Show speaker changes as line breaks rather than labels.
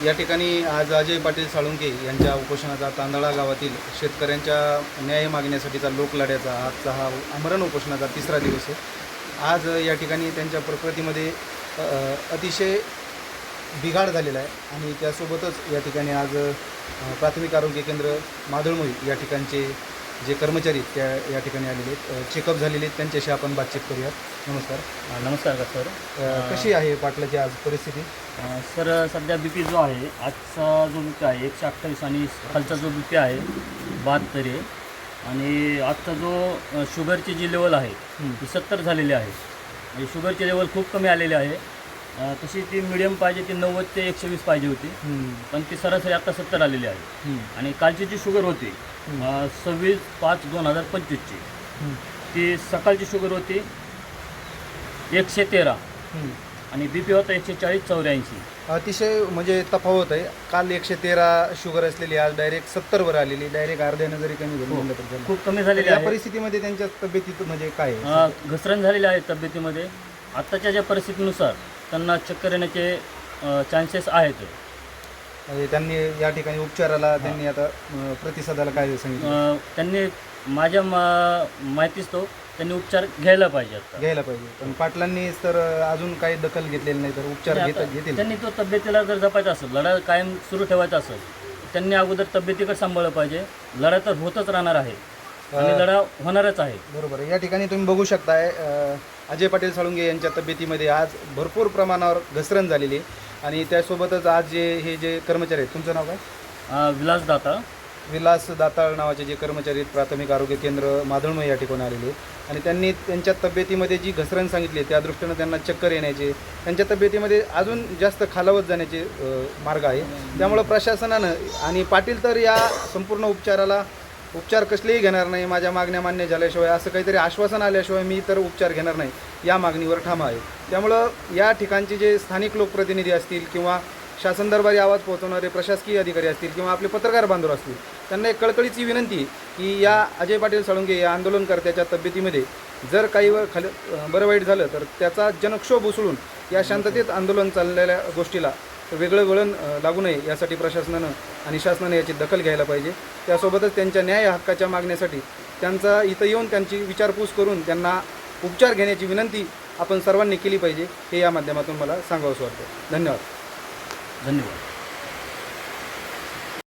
या ठिकाणी आज अजय पाटील साळुंके यांच्या उपोषणाचा तांदळा गावातील शेतकऱ्यांच्या न्याय मागण्यासाठीचा लोकलढ्याचा आजचा हा आमरण उपोषणाचा तिसरा दिवस आहे. आज या ठिकाणी त्यांच्या प्रकृतीमध्ये अतिशय बिघाड झालेला आहे आणि त्यासोबतच या ठिकाणी आज प्राथमिक आरोग्य केंद्र मादळमोई या ठिकाणचे जे कर्मचारी त्या या ठिकाणी आलेले आहेत चेकअप झालेले आहेत त्यांच्याशी आपण बातचीत करूयात. नमस्कार.
नमस्कार का सर?
अ, कशी आहे पाटलाची आज परिस्थिती?
अ, सर सध्या बी पी जो आहे आजचा जो बी पी आहे एकशे अठ्ठावीस आणि खालचा जो बी पी आहे बहात्तर आहे. आणि आजचा जो अ, शुगरची जी लेवल आहे. ती सत्तर झालेली आहे. म्हणजे शुगरची लेवल खूप कमी आलेली आहे. अ, तशी ती मिडियम पाहिजे ती नव्वद ते एकशे वीस पाहिजे होती. पण ती सरासरी आता सत्तर आलेली आहे. आणि कालची जी शुगर होती सव्वीस पाच दोन हजार पंचवीसची.
हं,
ती सकाळची शुगर होती एकशे तेरा.
हं.
आणि बी पी होता एकशे चाळीस चौऱ्याऐंशी.
अतिशय म्हणजे तफावत आहे. काल एकशे तेरा शुगर असलेली आज डायरेक्ट सत्तरवर आलेली. डायरेक्ट अर्ध्यानं जरी कमी झाली म्हणलं तर.
खूप कमी झालेली
या
आहे.
परिस्थितीमध्ये त्यांच्या तब्येतीत म्हणजे काय आहे?
अ, घसरण झालेली आहे तब्येतीमध्ये. आत्ताच्या ज्या परिस्थितीनुसार त्यांना चक्कर येण्याचे चान्सेस आहेत.
म्हणजे त्यांनी या ठिकाणी उपचाराला त्यांनी आता अं, प्रतिसादाला काय सांगितलं?
अ, त्यांनी माझ्या मा- माहितीच तो त्यांनी उपचार घ्यायला पाहिजे आता.
घ्यायला पाहिजे. पण पाटलांनी तर अजून काही दखल घेतलेली नाही तर उपचार घेत घेतील.
त्यांनी तो तब्येतीला जर जपायचा असेल लढा कायम सुरू ठेवायचा असेल त्यांनी अगोदर तब्येतीकडे सांभाळलं पाहिजे. लढा तर होतच राहणार आहे. आणि लढा होणारच आहे.
बरोबर आहे. या ठिकाणी तुम्ही बघू शकताय अ, अजय पाटील साळुंगे यांच्या तब्येतीमध्ये आज भरपूर प्रमाणावर घसरण झालेली आहे. आणि त्यासोबतच आज जे हे जे कर्मचारी आहेत तुमचं नाव काय?
अ, विलास दाता.
विलास दाताळ नावाचे जे कर्मचारी आहेत प्राथमिक आरोग्य केंद्र मादळमय या ठिकाणी आलेले आहेत. आणि त्यांनी त्यांच्या तब्येतीमध्ये जी घसरण सांगितली त्या दृष्टीनं त्यांना चक्कर येण्याचे त्यांच्या तब्येतीमध्ये अजून जास्त खालावत जाण्याचे अ, मार्ग आहे. त्यामुळं प्रशासनानं आणि पाटील तर या संपूर्ण उपचाराला उपचार कसलेही घेणार नाही माझ्या मागण्या मान्य झाल्याशिवाय असं काहीतरी आश्वासन आल्याशिवाय मी तर उपचार घेणार नाही या मागणीवर ठाम आहे. त्यामुळं या ठिकाणचे जे स्थानिक लोकप्रतिनिधी असतील किंवा शासन दरबारी आवाज पोहोचवणारे प्रशासकीय अधिकारी असतील किंवा आपले पत्रकार बांधव असतील त्यांना एक कळकळीची विनंती की या अजय पाटील साळुंगे या आंदोलनकर्त्याच्या तब्येतीमध्ये जर काही वर खाली बरं वाईट झालं तर त्याचा जनक्षोभ उसळून या शांततेत आंदोलन चाललेल्या गोष्टीला वेगळं वळण लागू नये यासाठी प्रशासनानं आणि शासनानं याची दखल घ्यायला पाहिजे. त्यासोबतच त्यांच्या न्याय हक्काच्या मागण्यासाठी त्यांचा इथं येऊन त्यांची विचारपूस करून त्यांना उपचार घेण्याची विनंती आपण सर्वांनी केली पाहिजे हे या माध्यमातून मला सांगावंसं वाटतं. धन्यवाद.
धन्यवाद.